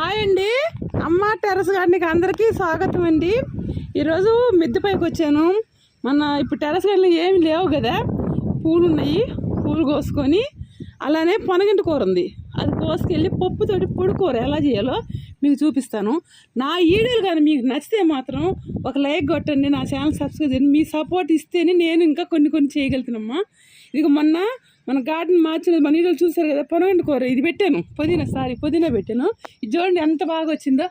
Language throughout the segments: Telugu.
హాయ్ అండి. అమ్మ టెర్రస్ గార్డెన్కి అందరికీ స్వాగతం అండి. ఈరోజు మిద్దె పైకి వచ్చాను. మన ఇప్పుడు టెర్రస్ గార్డెన్లో ఏమి లేవు కదా. పూలు ఉన్నాయి పూలు కోసుకొని అలానే పొనగింటి కూర ఉంది. అది కోసుకెళ్ళి పప్పుతోటి పొడి కూర ఎలా చేయాలో మీకు చూపిస్తాను. నా వీడియోలు కానీ మీకు నచ్చితే మాత్రం ఒక లైక్ కొట్టండి నా ఛానల్ సబ్స్క్రైబ్ చేయండి. మీ సపోర్ట్ ఇస్తేనే నేను ఇంకా కొన్ని కొన్ని చేయగలుగుతానమ్మా ఇక మొన్న మన గార్డెన్ మార్చిన మన నీళ్ళు చూసారు కదా పొనగంటి కూర ఇది పెట్టాను. పుదీనా సారీ పుదీనా పెట్టాను. ఇది చూడండి ఎంత బాగా వచ్చిందో.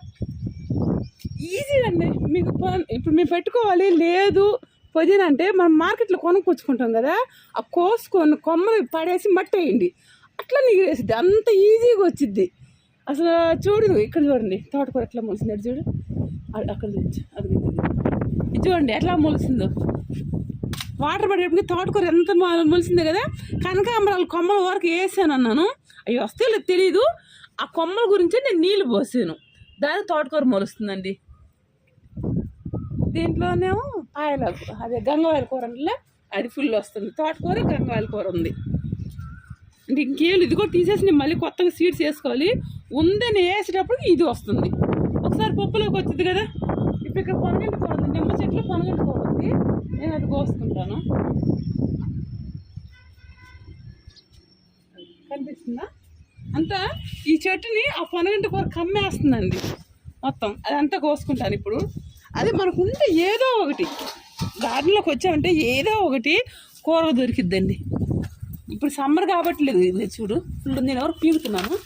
ఈజీ అండి. మీకు ఇప్పుడు మేము పెట్టుకోవాలి లేదు. పుదీనా అంటే మనం మార్కెట్లో కొనుక్కొచ్చుకుంటాం కదా ఆ కోసుకొని కొమ్మలు పడేసి మట్టి వేయండి. అట్లా నీగేసిద్ది అంత ఈజీగా వచ్చిద్ది. అసలు చూడు ఇక్కడ చూడండి. తోటకూర ఎట్లా మొలిసింది చూడు. అక్కడ చూడు. అది ఇది. చూడండి ఎట్లా మొలిసిందో. వాటర్ పడేటప్పుడు తోటకూర ఎంత మొలిసిందే కదా. కనకాంబరాలు కొమ్మల వరకు వేసాను అన్నాను. అవి వస్తే లేదు తెలీదు. ఆ కొమ్మల గురించే నేను నీళ్ళు పోసాను. దాని తోటకూర మొలుస్తుందండి. దీంట్లోనేమో పాయలకు అదే గంగవాయల కూర అంటే అది ఫుల్ వస్తుంది. తోటకూర గంగవాయల కూర ఉంది. అంటే ఇంకేళ్ళు ఇది కూడా తీసేసి నేను మళ్ళీ కొత్తగా సీడ్స్ వేసుకోవాలి. ఉందని వేసేటప్పుడు ఇది వస్తుంది. ఒకసారి పప్పులోకి వచ్చింది కదా. ఇప్పుడు ఇక్కడ పొనగంటి కూర ఉంది. నిమ్మ చెట్లు పొనగంటి కూర ఉంది. నేను అది కోసుకుంటాను. కనిపిస్తుందా? అంతా ఈ చెట్టుని ఆ పొనగంటి కూర కమ్మేస్తుందండి. మొత్తం అదంతా కోసుకుంటాను ఇప్పుడు. అది మనకు ఉంటే ఏదో ఒకటి. గార్డెన్లోకి వచ్చామంటే ఏదో ఒకటి కూర దొరికిద్దండి. ఇప్పుడు సమ్మర్ కాబట్టి లేదు ఇది చూడు. ఇప్పుడు నేను ఎవరు పీకుతున్నాను?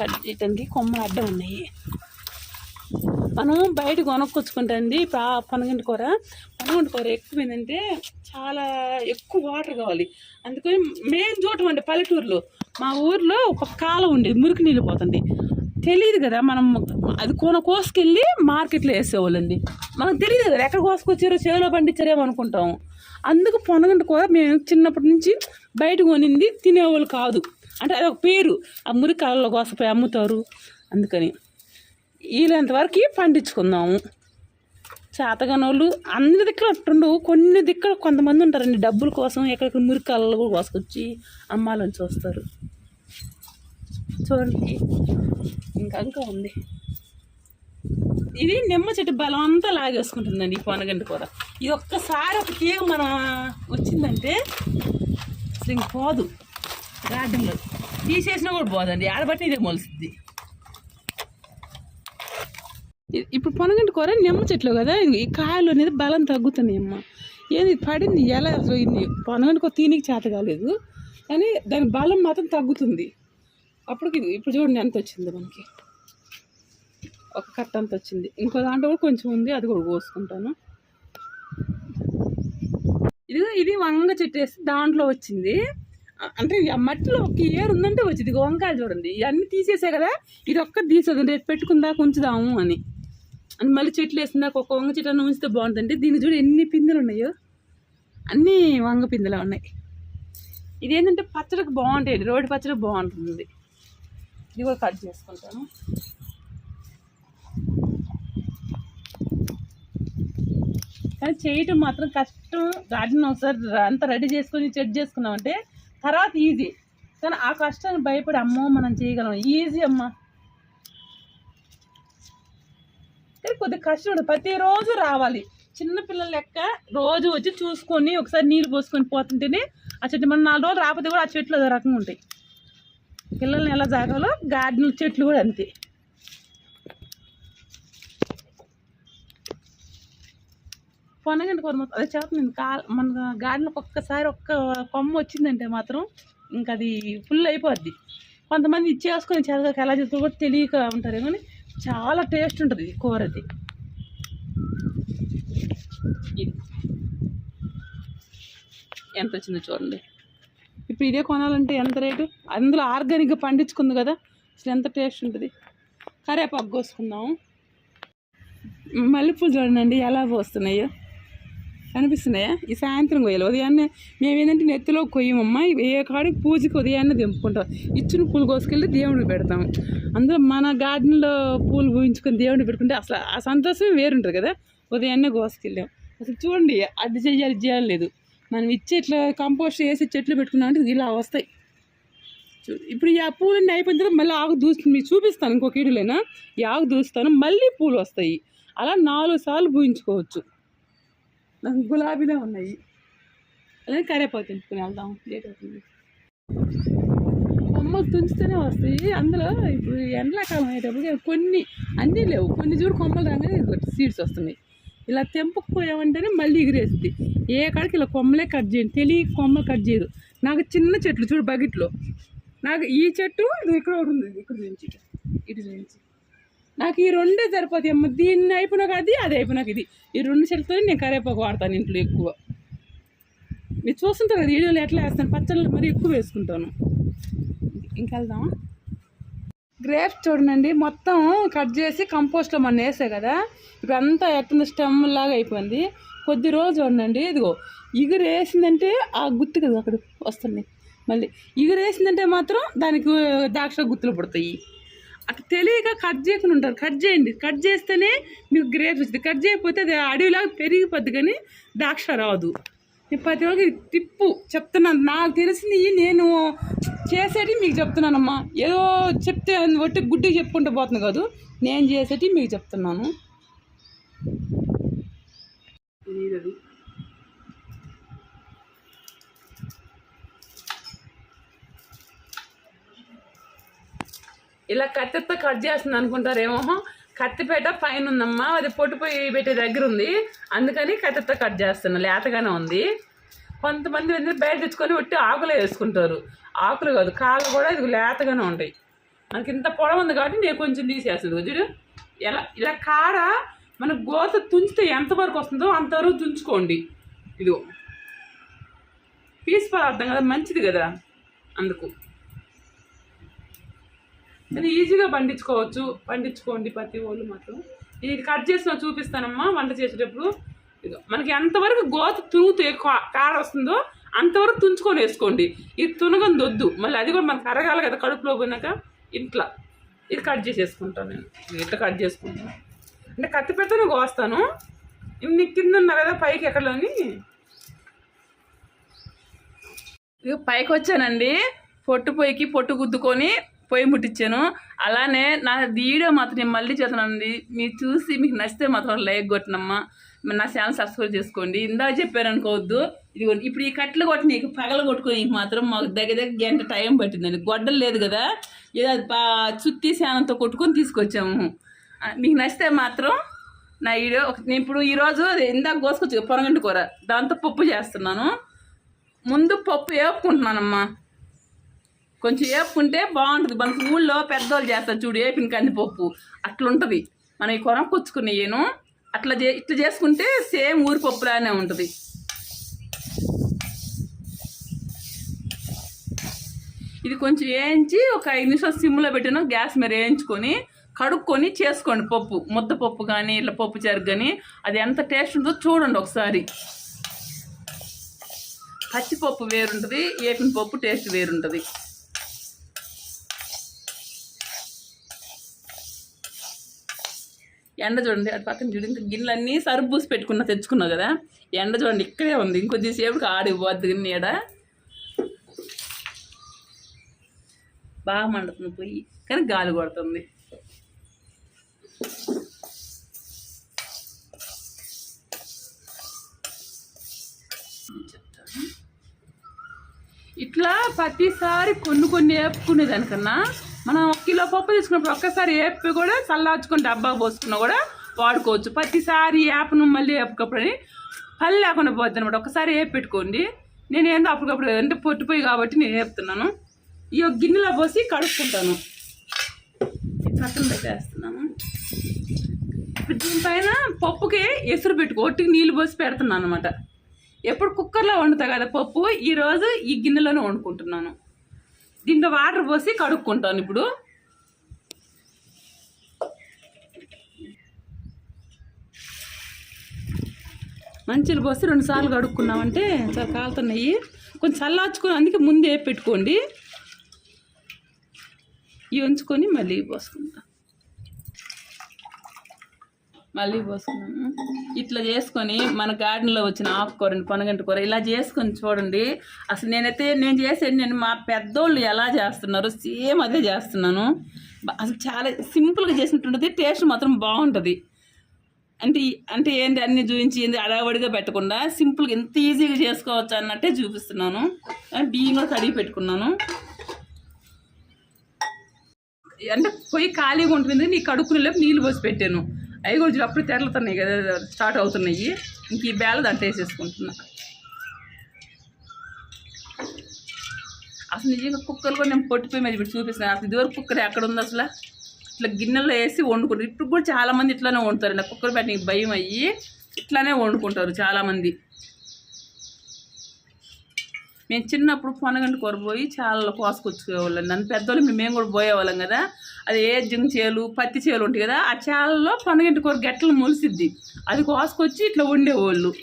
కట్ చేయటానికి కొమ్మలు అడ్డం ఉన్నాయి. మనం బయట కొనుక్కొచ్చుకుంటాండి. పనగంటి కూర. పనగంటి కూర ఎక్కువ ఏంటంటే చాలా ఎక్కువ వాటర్ కావాలి. అందుకని మేము చూడటం అండి పల్లెటూరులో. మా ఊర్లో ఒక కాలం ఉండేది మురికి నీళ్ళు పోతుంది. తెలియదు కదా మనం అది కొన కోసుకెళ్ళి మార్కెట్లో వేసేవాళ్ళండి. మనకు తెలియదు కదా ఎక్కడ కోసుకొచ్చారో చేలో పండించారేమో అనుకుంటాం అందుకు పొనగంటి కూర మేము చిన్నప్పటి నుంచి బయట కొనింది తినేవాళ్ళు కాదు. అంటే అది ఒక పేరు. ఆ మురికి కాలలో కోసపోయి అమ్ముతారు. అందుకని వీలంత వరకు పండించుకుందాము. చేతగానోళ్ళు వాళ్ళు అన్ని దిక్కులు అట్టుండు కొన్ని దిక్కులు కొంతమంది ఉంటారండి డబ్బుల కోసం ఎక్కడెక్కడ మురికాలలో కూడా కోసుకొచ్చి అమ్మాలని చూస్తారు. చూడండి. ఇంకా ఇంకా ఉంది. ఇది నిమ్మ చెట్టు బలం అంతా లాగేసుకుంటుందండి ఈ పొనగండి కూర. ఇది ఒక్కసారి ఒక తీగ మన వచ్చిందంటే అసలు ఇంక పోదు. గార్డెన్లో తీసేసినా కూడా పోదండి. ఆడబట్టి ఇదే మొలుస్తుంది. ఇప్పుడు పొనగంటి కూర నిమ్మ చెట్లు కదా ఈ కాయలు అనేది బలం తగ్గుతున్నాయి అమ్మ. ఏది పడింది ఎలా అసలు పొనగంటి కూర తీనికి చేత కాలేదు కానీ దాని బలం మాత్రం తగ్గుతుంది. అప్పటికి ఇది ఇప్పుడు చూడండి ఎంత వచ్చింది మనకి. ఒక కట్ట అంత వచ్చింది. ఇంకో దాంట్లో కూడా కొంచెం ఉంది అది కూడా కోసుకుంటాను. ఇది ఇది వంగ చెట్టు వేసి దాంట్లో వచ్చింది. అంటే ఆ మట్టిలో ఒక ఏరు ఉందంటే వచ్చింది. ఇక వంకాయలు చూడండి ఇవన్నీ తీసేసే కదా ఇది ఒక్కటి తీసేది రేపు పెట్టుకుందా ఉంచుదాము అని. అని మళ్ళీ చెట్లు వేసినాక ఒక వంగ చెట్టు అన్న ఉంచితే బాగుంటుంది దీన్ని చూడు ఎన్ని పిందెలు ఉన్నాయో. అన్నీ వంగ పిందెలు ఉన్నాయి. ఇది ఏంటంటే పచ్చడికి బాగుంటాయి రోడ్డు పచ్చడికి బాగుంటుంది. ఇది కూడా కట్ చేసుకుంటాను. కానీ చేయటం మాత్రం కష్టం. గార్డెన్ ఒకసారి అంతా రెడీ చేసుకొని చెట్ చేసుకున్నామంటే తర్వాత ఈజీ. కానీ ఆ కష్టాన్ని భయపడి అమ్మో మనం చేయగలం. ఈజీ అమ్మ. కానీ కొద్దిగా కష్టం ఉంటుంది. ప్రతిరోజు రావాలి. చిన్న పిల్లల లెక్క రోజు వచ్చి చూసుకొని ఒకసారి నీళ్ళు పోసుకొని పోతుంటేనే ఆ చెట్టు మనం నాలుగు రోజులు రాకపోతే కూడా ఆ చెట్లు అదే రకంగా ఉంటాయి. పిల్లల్ని ఎలా జాగాలో గార్డెన్ చెట్లు కూడా అంతే. పొనగంటి కూర మొత్తం అదే చెప్తున్నాను కా మన గార్డెన్కి ఒక్కసారి ఒక్క కొమ్మ వచ్చిందంటే మాత్రం ఇంకా అది ఫుల్ అయిపోద్ది. కొంతమంది ఇచ్చేసుకొని చేతగా ఎలా చేస్తారు కూడా తెలియక ఉంటారు కానీ చాలా టేస్ట్ ఉంటుంది కూరది ఇది. ఎంత వచ్చిందో చూడండి. ఇప్పుడు ఇదే కొనాలంటే ఎంత రేటు? అందులో ఆర్గానిక్గా పండించుకుంది కదా అసలు ఎంత టేస్ట్ ఉంటుంది? కరేపాకు కోసుకుందాం. మల్లెపూలు చూడండి ఎలా పోస్తున్నాయో. కనిపిస్తున్నాయా? ఈ సాయంత్రం కొయ్యాలి. ఉదయాన్నే మేము ఏంటంటే నెత్తిలో కొయ్యమమ్మా. ఏ కాడికి పూజకి ఉదయాన్నే దింపుకుంటాం ఇచ్చిన పూలు కోసుకెళ్ళి దేవుడికి పెడతాం. అందులో మన గార్డెన్లో పూలు పూయించుకొని దేవుడికి పెట్టుకుంటే అసలు ఆ సంతోషమే వేరుంటుంది కదా. ఉదయాన్నే కోసుకెళ్ళాం. అసలు చూడండి అది చెయ్యాలి చేయాలి లేదు. మనం ఇచ్చే ఇట్లా కంపోస్ట్ వేసి చెట్లు పెట్టుకున్నాం అంటే ఇలా వస్తాయి. చూ- ఇప్పుడు ఈ ఆ పూలన్నీ అయిపోయిన తర్వాత మళ్ళీ ఆకు దూసి మీకు చూపిస్తాను ఇంకొక ఇడులైనా ఈ ఆకు దూస్తాను మళ్ళీ పూలు వస్తాయి. అలా నాలుగు సార్లు పూయించుకోవచ్చు. గులాబీలో ఉన్నాయి. అలాగే కరేపాకు తెంపుకుని వెళ్దాం. లేట్ అవుతుంది. కొమ్మలు తుంచితేనే వస్తాయి. అందులో ఇప్పుడు ఎండాకాలం అయ్యేటప్పుడు కొన్ని అన్నీ లేవు. కొన్ని చూడు కొమ్మలు రాగానే సీడ్స్ వస్తున్నాయి. ఇలా తెంపకపోయామంటేనే మళ్ళీ ఎగిరేస్తుంది. ఏ కాడికి ఇలా కొమ్మలే కట్ చేయండి తెలియ కొమ్మ కట్ చేయరు నాకు చిన్న చెట్లు చూడు బకెట్లో. నాకు ఈ చెట్టు ఇది ఇక్కడ ఉంది. ఇక్కడ నుంచి ఇటు నుంచి. నాకు ఈ రెండే సరిపోతాయి అమ్మ. దీన్ని అయిపోయినాక అది అది అయిపోయినాక ఇది ఈ రెండు చెట్లతో నేను కరేపాకు వాడతాను ఇంట్లో ఎక్కువ. మీరు చూస్తుంటారు కదా వీడియోలో ఎట్లా వేస్తాను? పచ్చళ్ళు మరి ఎక్కువ వేసుకుంటాను. ఇంకెళ్దామా గ్రేప్స్ చూడండి మొత్తం కట్ చేసి కంపోస్ట్లో మొన్న వేసే కదా. ఇప్పుడు అంతా ఎట్టుంది? స్టెమ్ లాగా అయిపోయింది. కొద్ది రోజు చూడండి ఇదిగో. ఇగురు వేసిందంటే ఆ గుత్తి కదా అక్కడ వస్తున్నాయి మళ్ళీ ఇగురు వేసిందంటే మాత్రం దానికి ద్రాక్ష గుత్తులు పడతాయి. అట్లా తెలియక కట్ చేయకుండా ఉంటారు. కట్ చేయండి. కట్ చేస్తేనే మీకు గ్రేప్స్ వస్తుంది. కట్ చేయకపోతే అది అడవిలాగా పెరిగిపోద్ది కానీ ద్రాక్ష రాదు. నేను ప్రతి రోజు టిప్పు చెప్తున్నాను. నాకు తెలిసింది నేను చేసేటి మీకు చెప్తున్నానమ్మా. ఏదో చెప్తే ఒట్టి గుడ్డి చెప్పుకుంటూ పోతుంది కాదు. నేను చేసేటి మీకు చెప్తున్నాను. ఇలా కత్తితో కట్ చేస్తుంది అనుకుంటారేమో. కత్తిపేట పైన ఉందమ్మా అది పొట్టిపోయి పెట్టే దగ్గర ఉంది అందుకని కత్తితో కట్ చేస్తున్నా లేతగానే ఉంది. కొంతమంది ఏంటంటే బయట తెచ్చుకొని ఒట్టి ఆకులు వేసుకుంటారు. ఆకులు కాదు కాళ్ళు కూడా ఇది లేతగానే ఉంటాయి. మనకి ఇంత పొడవు ఉంది కాబట్టి నేను కొంచెం తీసేస్తుంది చూడు ఎలా ఇలా కాడ మన గోత తుంచితే ఎంతవరకు వస్తుందో అంతవరకు తుంచుకోండి. ఇదిగో పీస్ పదార్థం కదా మంచిది కదా అందుకు. కానీ ఈజీగా పండించుకోవచ్చు. పండించుకోండి ప్రతి వాళ్ళు మాత్రం. ఇది కట్ చేసిన చూపిస్తానమ్మా వంట చేసేటప్పుడు. ఇదిగో మనకి ఎంతవరకు గోత తునుగుతూ ఎక్కువ కార వస్తుందో అంతవరకు తుంచుకొని వేసుకోండి. ఇది తునగని వద్దు మళ్ళీ అది కూడా మనకు అరగాలి కదా కడుపులో పోయినాక. ఇట్లా. ఇది కట్ చేసేసుకుంటాను నేను. ఇట్లా కట్ చేసుకుంటాను అంటే కత్తి పెడితేనే కోస్తాను. ఇన్ని కింద ఉన్నా కదా పైకి ఎక్కడలోని? ఇక పైకి వచ్చానండి పొట్టు పొయ్యికి పొట్టు గుద్దుకొని పొయ్యి ముట్టించాను అలానే నా వీడియో మాత్రం నేను మళ్ళీ చేస్తున్నానండి మీరు చూసి మీకు నచ్చితే మాత్రం లైక్ కొట్టినమ్మా. మరి నా ఛానల్ సబ్స్క్రైబ్ చేసుకోండి. ఇందాక చెప్పాను అనుకోవద్దు. ఇది ఇప్పుడు ఈ కట్టలు కొట్టి నీకు పగల కొట్టుకొని మాత్రం మాకు దగ్గర దగ్గర గంట టైం పట్టిందండి. గొడ్డలు లేదు కదా. ఏదో అది బా- చుత్తి శానంతో కొట్టుకొని తీసుకొచ్చాము. మీకు నచ్చితే మాత్రం నా వీడియో నేను ఇప్పుడు ఈరోజు ఇందాక కోసుకొచ్చు పొరగంటి కూర. దాంతో పప్పు చేస్తున్నాను. ముందు పప్పు వేపుకుంటున్నానమ్మా. కొంచెం వేపుకుంటే బాగుంటుంది. మనకు ఊళ్ళో పెద్దోళ్ళు చేస్తారు చూడు వేపిన కందిపప్పు. అట్లుంటుంది. మనం ఈ కొనుక్కొచ్చుకునేయను అట్లా చే ఇట్లా చేసుకుంటే సేమ్ ఊరి పప్పులానే ఉంటుంది. ఇది కొంచెం వేయించి ఒక ఐదు నిమిషాలు సిమ్లో పెట్టిన గ్యాస్ మీద వేయించుకొని కడుక్కొని చేసుకోండి పప్పు. ముద్ద పప్పు కానీ ఇట్లా పప్పు చెరుకు కానీ అది ఎంత టేస్ట్ ఉందో చూడండి ఒకసారి. పచ్చిపప్పు వేరుంటుంది వేపిన పప్పు టేస్ట్ వేరుంటుంది. ఎండ చూడండి అటు పక్కన చూడండి ఇంకా గిన్నెలన్నీ సరుపు పూసి పెట్టుకున్నా తెచ్చుకున్నావు కదా. ఎండ చూడండి ఇక్కడే ఉంది. ఇంకొద్దిసేపుకి ఆడిపోద్ది నీడ బాగా మండుతుంది పోయి కానీ గాలి కొడుతుంది. ఇట్లా ప్రతిసారి కొన్ని కొన్ని వేపుకునేదానికన్నా మనం ఒక కిలో పప్పు తీసుకున్నప్పుడు ఒక్కసారి వేపి కూడా చల్లార్చుకొని డబ్బా పోసుకున్నా కూడా వాడుకోవచ్చు. ప్రతిసారి యాప్ను మళ్ళీ వేపుకప్పుడని పని లేకుండా పోద్ది అనమాట ఒకసారి ఏపి పెట్టుకోండి. నేను ఏందో అప్పటికప్పుడు అంటే పొట్టిపోయి కాబట్టి నేను వేపుతున్నాను. ఈ ఒక గిన్నెలో పోసి కడుక్కుంటాను. పక్కన పెట్టేస్తున్నాను. దీనిపైన పప్పుకి ఎసురు పెట్టుకో ఒట్టికి నీళ్ళు పోసి పెడుతున్నాను అనమాట ఎప్పుడు కుక్కర్లో వండుతా కదా పప్పు ఈరోజు ఈ గిన్నెలోనే వండుకుంటున్నాను. దీంట్లో వాటర్ పోసి కడుక్కుంటాను ఇప్పుడు. మంచిలు పోసి రెండుసార్లు కడుక్కున్నామంటే చాలా కాలుతున్నాయి. కొంచెం చల్లార్చుకొని అందుకే ముందే పెట్టుకోండి. ఇవి ఉంచుకొని మళ్ళీ పోసుకుంటాం. మళ్ళీ పోసుకున్నాను. ఇట్లా చేసుకొని మన గార్డెన్లో వచ్చిన ఆకుకూరని పొనగంటి కూర ఇలా చేసుకొని చూడండి. అసలు నేనైతే నేను చేసేది నేను మా పెద్దోళ్ళు ఎలా చేస్తున్నారు సేమ్ అదే చేస్తున్నాను. అసలు చాలా సింపుల్గా చేసినట్టుంటుంది టేస్ట్ మాత్రం బాగుంటుంది. అంటే అంటే ఏంటి అన్ని చూపించి ఏంటి అడగబడిగా పెట్టకుండా సింపుల్గా ఎంత ఈజీగా చేసుకోవచ్చు అన్నట్టే చూపిస్తున్నాను. బియ్యంగా బియ్యం కూడా కడిగి పెట్టుకున్నాను. అంటే పొయ్యి ఖాళీగా ఉంటుంది నీ కడుక్కునే లేపు నీళ్ళు పోసి పెట్టాను. అవి కూడా అప్పుడు తెరలుతున్నాయి కదా స్టార్ట్ అవుతున్నాయి. ఇంక ఈ బేళ దాంట్లో వేసేసుకుంటున్నా. అసలు నిజంగా కుక్కర్ కూడా నేను పొట్టిపోయి మీద ఇప్పుడు చూపిస్తున్నాను అసలు ఇదివరకు కుక్కర్ ఎక్కడ ఉంది అసలు? ఇట్లా గిన్నెలో వేసి వండుకుంటారు. ఇప్పుడు కూడా చాలామంది ఇట్లానే వండుతారు. నాకు కుక్కర్ పెట్టడానికి భయం అయ్యి ఇట్లానే వండుకుంటారు చాలామంది మేము చిన్నప్పుడు పొనగంటి కూర పోయి చాలా కోసుకొచ్చుకోవాళ్ళం నన్ను పెద్దోళ్ళు మేము మేము కూడా పోయేవాళ్ళం కదా. అది ఏ జింగ్ చేలు పత్తి చేలు ఉంటాయి కదా ఆ చేలలో పొనగంటి కూర గట్టలు మొలిసిద్ది. అది కోసుకొచ్చి ఇట్లా వండేవాళ్ళు.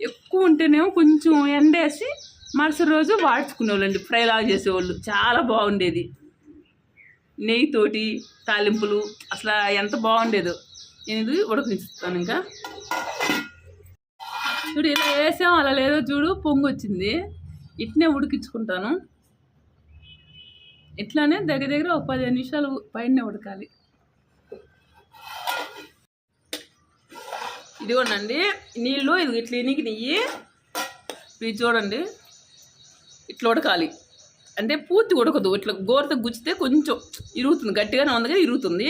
ఎక్కువ ఉంటేనేమో కొంచెం ఎండేసి మరుసటి రోజు వాడుచుకునేవాళ్ళండి. ఫ్రై లాగా చేసేవాళ్ళు. చాలా బాగుండేది. నెయ్యితోటి తాలింపులు అసలు ఎంత బాగుండేదో. నేను ఇది ఉడకనిస్తాను ఇంకా. చూడు ఇలా వేసాం అలా లేదో చూడు పొంగు వచ్చింది ఇట్నే ఉడికించుకుంటాను. ఇట్లానే దగ్గర దగ్గర ఒక పదిహేను నిమిషాలు పైన ఉడకాలి. ఇదిగోండి నీళ్ళు ఇది ఇట్లా ఇనికి నెయ్యి ఇది చూడండి ఇట్లా ఉడకాలి. అంటే పూర్తి ఉడకదు ఇట్లా గోరతో గుచ్చితే కొంచెం ఇరుగుతుంది గట్టిగానే ఉంది కదా ఇరుగుతుంది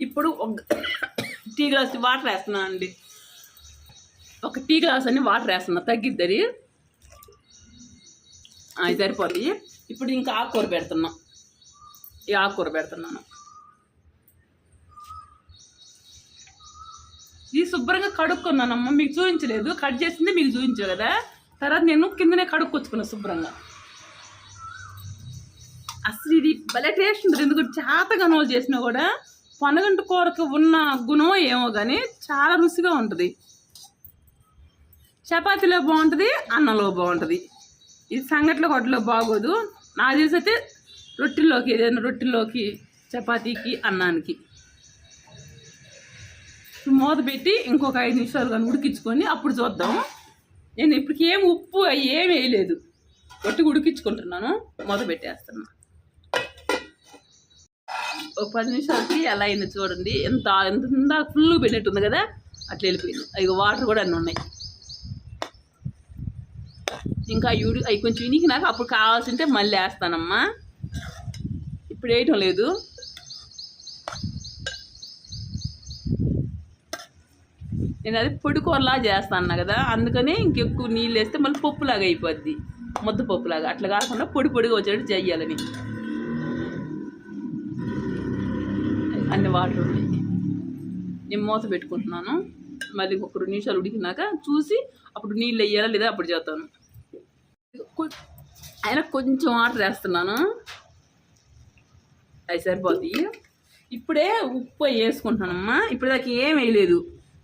ఇప్పుడు ఒక టీ గ్లాస్ వాటర్ వేస్తున్నాను అండి ఒక టీ గ్లాస్ అని వాటర్ వేస్తున్నా తగ్గిద్ది అది సరిపోతుంది ఇప్పుడు ఇంకా ఆకుకూర పెడుతున్నాం. ఈ ఆకుకూర పెడుతున్నాను. ఇది శుభ్రంగా కడుక్కున్నానమ్మ మీకు చూపించలేదు. కట్ చేసింది మీకు చూపించు కదా. తర్వాత నేను కిందనే కడుక్కొచ్చుకున్నాను శుభ్రంగా. అసలు ఇది భలే టేస్ట్ ఉంటుంది. ఎందుకంటే చేతగా నోలు చేసినా కూడా పనగంటు కూరకు ఉన్న గుణం ఏమో కానీ చాలా రుచిగా ఉంటుంది. చపాతీలో బాగుంటుంది అన్నంలో బాగుంటుంది. ఇది సంగట్లో కొట్టలో బాగోదు. నాకు తెలిసి అయితే రొట్టెల్లోకి ఏదైనా రొట్టెల్లోకి చపాతీకి అన్నానికి. మూత పెట్టి ఇంకొక ఐదు నిమిషాలు కానీ ఉడికించుకొని అప్పుడు చూద్దాం. నేను ఇప్పటికి ఏం ఉప్పు అవి ఏం వేయలేదు. ఒట్టి ఉడికించుకుంటున్నాను. మూత పెట్టేస్తున్నా. ఒక పది నిమిషాలకి ఎలా అయింది చూడండి. ఎంత ఎంత ఫుల్ పెట్టినట్టుంది కదా. అట్లా వెళ్ళిపోయింది. అవి వాటర్ కూడా అన్నీ ఉన్నాయి. ఇంకా యూడి అవి కొంచెం ఇనికి నాకు అప్పుడు కావాల్సింటే మళ్ళీ వేస్తానమ్మా. ఇప్పుడు వేయటం లేదు. నేను అది పొడికూరలా చేస్తాను కదా అందుకనే ఇంకెక్కువ నీళ్ళు వేస్తే మళ్ళీ పప్పులాగా అయిపోద్ది. ముద్ద పప్పులాగా. అట్లా కాకుండా పొడి పొడిగా వచ్చేటట్టు చేయాలని అన్ని వాటర్ ఉన్నాయి. నేను మూత పెట్టుకుంటున్నాను. మళ్ళీ ఒక రెండు నిమిషాలు ఉడికినాక చూసి అప్పుడు నీళ్ళు వేయాలా లేదా అప్పుడు చేస్తాను. అయినా కొంచెం వాటర్ వేస్తున్నాను. అది సరిపోతాయి ఇప్పుడే ఉప్పు వేసుకుంటున్నానమ్మా. ఇప్పుడు దాకా ఏం వేయలేదు.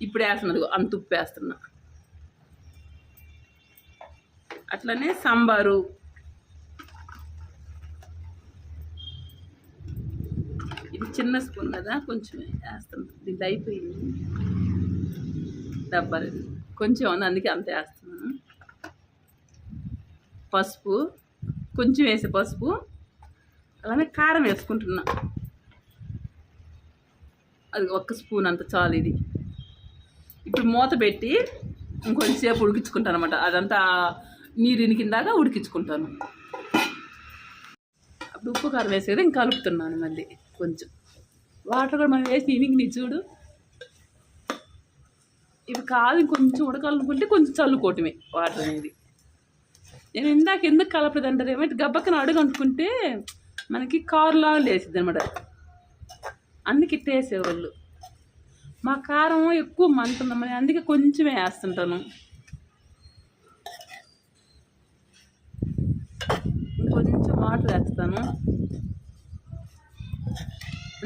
ఇప్పుడు వేస్తున్నది అంత ఉప్పు వేస్తున్నా. అట్లనే సాంబారు. ఇది చిన్న స్పూన్ కదా కొంచెం వేస్తాను ఇది అయిపోయింది. డబ్బాలు కొంచెం ఉంది అందుకే అంత వేస్తున్నాను పసుపు కొంచెం వేసే పసుపు అలానే కారం వేసుకుంటున్నా. అది ఒక్క స్పూన్ అంత చాలు ఇది. ఇప్పుడు మూత పెట్టి ఇంకొంచెంసేపు ఉడికించుకుంటాను అనమాట అదంతా నీరు ఇనికిందాక ఉడికించుకుంటాను. అప్పుడు ఉప్పు కారం వేసేది ఇంకా కలుపుతున్నాను మళ్ళీ కొంచెం. వాటర్ కూడా మనం వేసి ఇనికిని చూడు. ఇవి కాదు ఇంకొంచెం ఉడకాలనుకుంటే కొంచెం చల్లుకోవటమే వాటర్ అనేది. నేను ఇందాక ఎందుకు కలపలేదు అంటారు ఏమైతే గబ్బక్కన అడుగు అనుకుంటే మనకి కారులా లేసిద్ది అనమాట అందుకే ఇట్ట వేసేవాళ్ళు. మా కారం ఎక్కువ మంటుందమ్మని అందుకే కొంచెమే వేస్తుంటాను. కొంచెం వాటర్ వేస్తాను.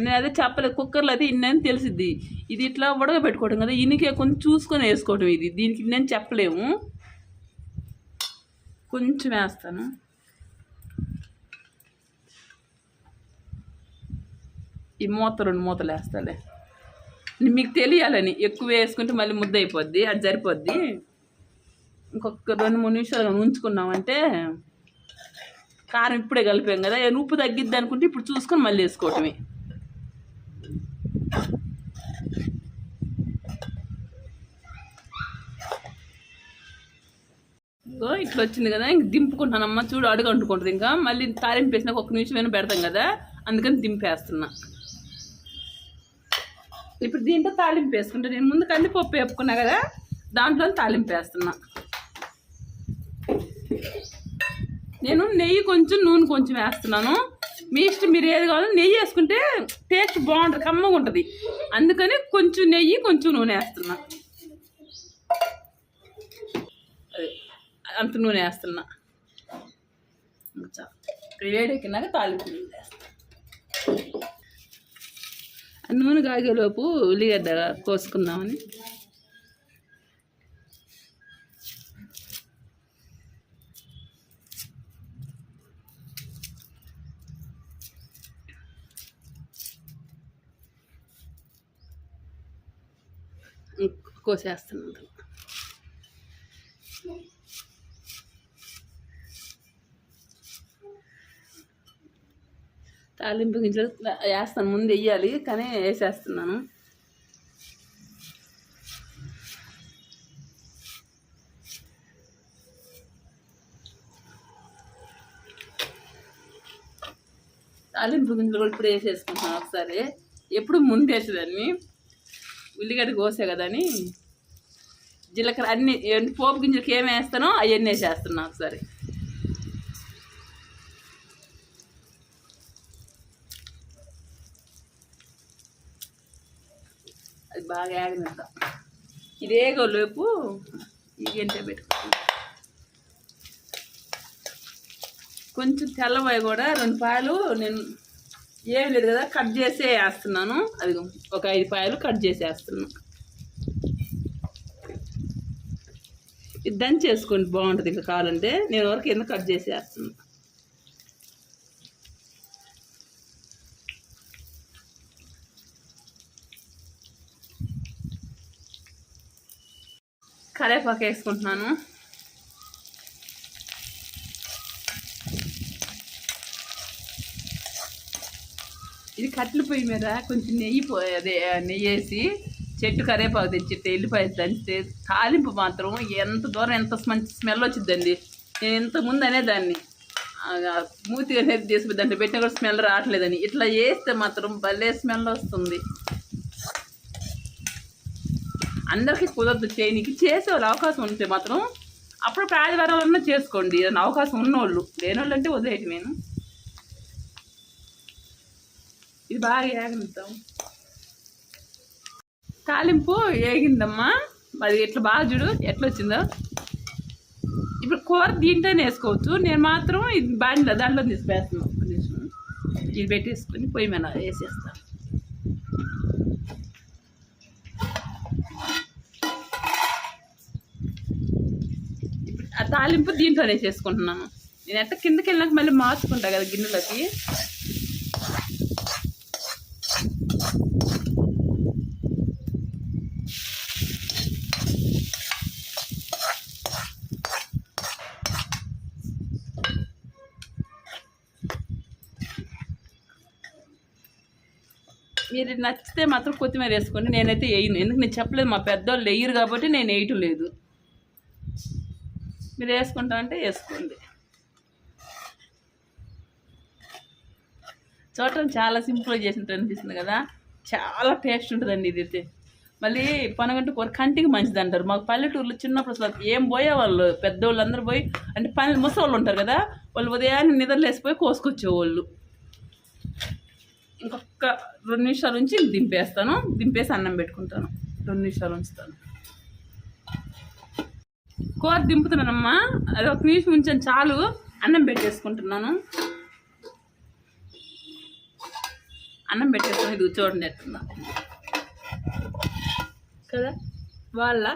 నేను అదే చెప్పలేదు కుక్కర్లో అయితే ఇన్నని తెలిసిద్ది. ఇది ఇట్లా ఉడకబెట్టుకోవడం కదా ఇనికే కొంచెం చూసుకొని వేసుకోవడం ఇది. దీనికి నేను చెప్పలేము. కొంచెం వేస్తాను. ఈ మూత రెండు మూతలు వేస్తాలే. మీకు తెలియాలని ఎక్కువ వేసుకుంటే మళ్ళీ ముద్ద అయిపోద్ది అది సరిపోద్ది. ఇంకొక రెండు మూడు నిమిషాలు ఉంచుకున్నామంటే కారం ఇప్పుడే కలిపాం కదా ఏం ఉప్పు తగ్గిద్ది అనుకుంటే ఇప్పుడు చూసుకొని మళ్ళీ వేసుకోవటమే. ఇట్లా వచ్చింది కదా ఇంక దింపుకుంటానమ్మా చూడు అడుగు అంటుకుంటుంది ఇంకా. మళ్ళీ తాలింపు వేసినాక ఒక నిమిషం అయినా పెడతాం కదా అందుకని దింపేస్తున్నా. ఇప్పుడు దీంట్లో తాలింపు వేసుకుంటా. నేను ముందు కందిపప్పు వేపుకున్నా కదా దాంట్లో తాలింపు వేస్తున్నా. నేను నెయ్యి కొంచెం నూనె కొంచెం వేస్తున్నాను. మీ ఇష్టం మీరు ఏది కావాలో నెయ్యి వేసుకుంటే టేస్ట్ బాగుంటుంది కమ్మగా ఉంటుంది అందుకని కొంచెం నెయ్యి కొంచెం నూనె వేస్తున్నా. అంత నూనె వేస్తున్నా. ఇంకా చాలు. వేడెక్కినాక తాలింపు నూనె వేస్తా. నూనె కాగేలోపు ఉల్లిగడ్డ కోసుకుందామని. కోసేస్తున్నాను తాలింపు గింజలు వేస్తాను ముందు వేయాలి కానీ వేసేస్తున్నాను. తాలింపు గింజలు కూడా ఇప్పుడు వేసేసుకుంటున్నాను ఒకసారి. ఎప్పుడు ముందు వేసేదాన్ని. ఉల్లిగడ్డ కోసే కదా అని. జీలకర్ర అన్ని పోపు గింజలకి ఏమి వేస్తానో అవన్నీ వేసేస్తున్నాను ఒకసారి. బాగా ఆగినంత. ఇదేగో లోపు ఈ గంట కొంచెం తెల్లవాయి కూడా రెండు పాయలు నేను ఏమి లేదు కదా కట్ చేసే వేస్తున్నాను. అది ఒక ఐదు పాయలు కట్ చేసేస్తున్నాను ఇది దంచేసుకోండి బాగుంటుంది. ఇంకా కావాలంటే నేను వరకు ఎందుకు కట్ చేసి వేస్తున్నాను? కరేపాకు వేసుకుంటున్నాను. ఇది కట్టెల పొయ్యి మీద కొంచెం నెయ్యి అదే నెయ్యి వేసి చెట్టు కరేపాకు తెచ్చి ఎల్లిపాయలు దంచితే తాలింపు మాత్రం ఎంత దూరం ఎంత మంచి స్మెల్ వచ్చిందండి నేను ఇంతకుముందు అనేదాన్ని. దాన్ని మూతి అనేది తీసి దాంట్లో పెట్టినా కూడా స్మెల్ రావట్లేదని. ఇట్లా వేస్తే మాత్రం భలే స్మెల్ వస్తుంది. అందరికీ కుదరదు చేయనీకి చేసే వాళ్ళు అవకాశం ఉంటే మాత్రం అప్పుడు ఆదివారాలన్నా చేసుకోండి. ఏదైనా అవకాశం ఉన్నోళ్ళు. లేనోళ్ళు అంటే వదిలేయటం నేను. ఇది బాగా ఏగనిద్దాం. తాలింపు ఏగిందమ్మా. అది ఎట్లా బాగా చూడు ఎట్లా వచ్చిందో ఇప్పుడు కూర దీంట్లోనే వేసుకోవచ్చు. నేను మాత్రం ఇది బాగా దాంట్లో తీసిపేస్తున్నాను ఒక ఇది పెట్టేసుకొని పొయ్యి మీద వేసేస్తాను. తాలింపు దీంట్లోనే చేసుకుంటున్నాను. నేను ఎట్ట కిందకి వెళ్ళినాక మళ్ళీ మార్చుకుంటా కదా గిన్నెలోకి. మీరు నచ్చితే మాత్రం కొత్తిమీర వేసుకోండి. నేనైతే వేయను. ఎందుకు? నేను చెప్పలేదు. మా పెద్దోళ్ళు వేయరు కాబట్టి నేను వేయటం లేదు. మీరు వేసుకుంటామంటే వేసుకోండి. చూడటం చాలా సింపుల్గా చేసినట్టు అనిపిస్తుంది కదా? చాలా టేస్ట్ ఉంటుందండి ఇది అయితే మళ్ళీ పనగంట కూర కంటికి మంచిది అంటారు. మాకు పల్లెటూరులో చిన్నప్పుడు అసలు ఏం పోయేవాళ్ళు పెద్దోళ్ళు అందరూ పోయి అంటే పని ముసవాళ్ళు ఉంటారు కదా వాళ్ళు ఉదయాన్నే నిద్రలేసిపోయి కోసుకొచ్చేవాళ్ళు. ఇంకొక రెండు నిమిషాల నుంచి దింపేస్తాను. దింపేసి అన్నం పెట్టుకుంటాను. రెండు నిమిషాలు ఉంచుతాను. కూర దింపుతున్నానమ్మా. అది ఒక నిమిషం ఉంచాను చాలు. అన్నం పెట్టేసుకుంటున్నాను. అన్నం పెట్టేసుకుని ఇది చూడండి ఎట్టుందా. కదా? వాళ్ళ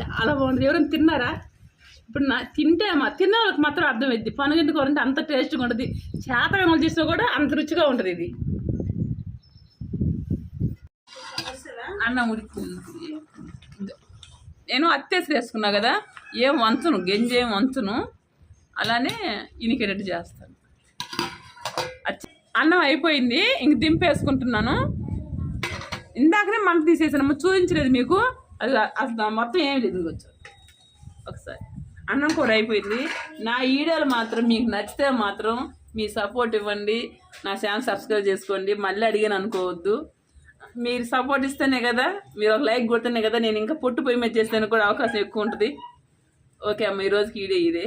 చాలా బాగుంటుంది ఎవరైనా తిన్నారా? ఇప్పుడు నా తింటే తిన్న వాళ్ళకి మాత్రం అర్థమైద్ది. పనుగంటి కూర అంటే అంత టేస్ట్గా ఉంటుంది. చేతగా చేసినా కూడా అంత రుచిగా ఉంటుంది ఇది. అన్నం ఉడికి నేను అత్తేసి వేసుకున్నా కదా ఏం వంతును గంజి ఏం వంతును అలానే ఇనికేటట్టు చేస్తాను. అన్నం అయిపోయింది ఇంక దింపేసుకుంటున్నాను. ఇందాకనే మంట తీసేసాను చూపించలేదు మీకు. అది అసలు మొత్తం ఏమి లేదు ఇంకొచ్చు ఒకసారి. అన్నం కూడా అయిపోయింది. నా వీడియోలు మాత్రం మీకు నచ్చితే మాత్రం మీ సపోర్ట్ ఇవ్వండి. నా ఛానల్ సబ్స్క్రైబ్ చేసుకోండి. మళ్ళీ అడిగాను అనుకోవద్దు. మీరు సపోర్ట్ ఇస్తేనే కదా మీరు ఒక లైక్ కొడితేనే కదా నేను ఇంకా పొట్టు పొయ్యి మీద చేస్తేనే కూడా అవకాశం ఎక్కువ ఉంటుంది. ఓకే అమ్మ ఈరోజుకి వీడియో ఇదే.